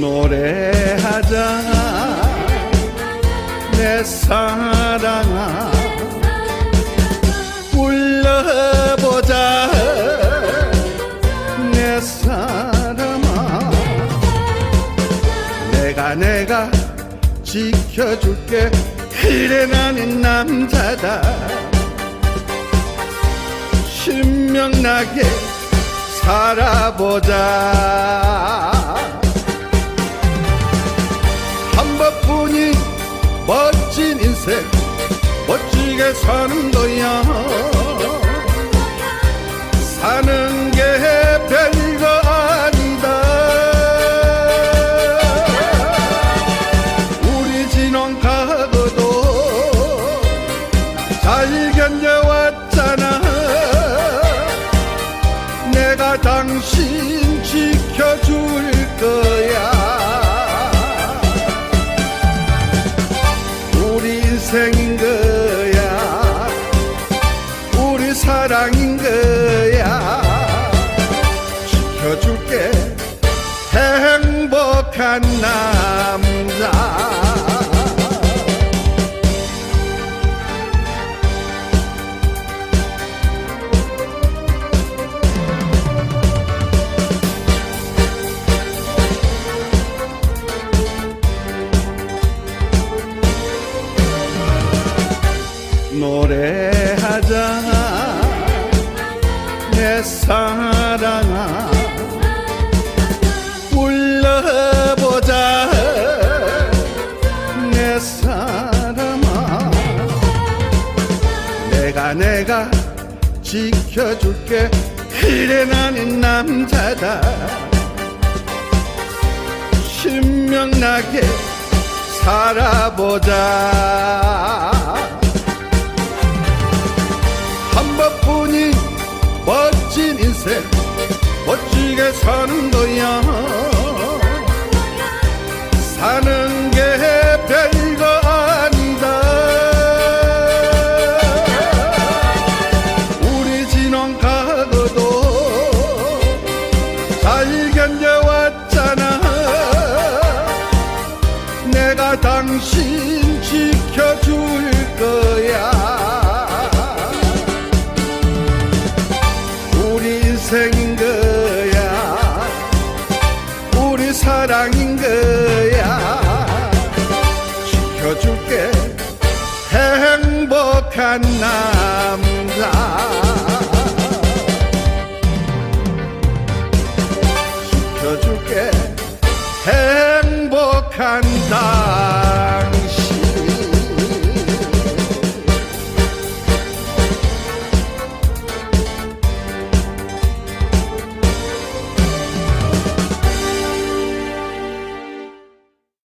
노래하자. 내 사랑아 불러보자. 내 사람아 내가 내가 지켜줄게. 그래 나는 남자다. 신명나게 살아보자 게 사는 거야. 사는 게 별거 아니다. 우리 진원 가고도 잘 견뎌왔잖아. 내가 당신 지켜줄 거야. 우리 인생인 거 한 남자. 노래하자 내 사랑아 내가 내가 지켜줄게. 그래 나는 남자다. 신명나게 살아보자. 한 번뿐인 멋진 인생 멋지게 사는 거야 당신 지켜줄 거야. 우리 인생인 거야. 우리 사랑인 거야. 지켜줄게 행복한 남자. 지켜줄게 행복한 남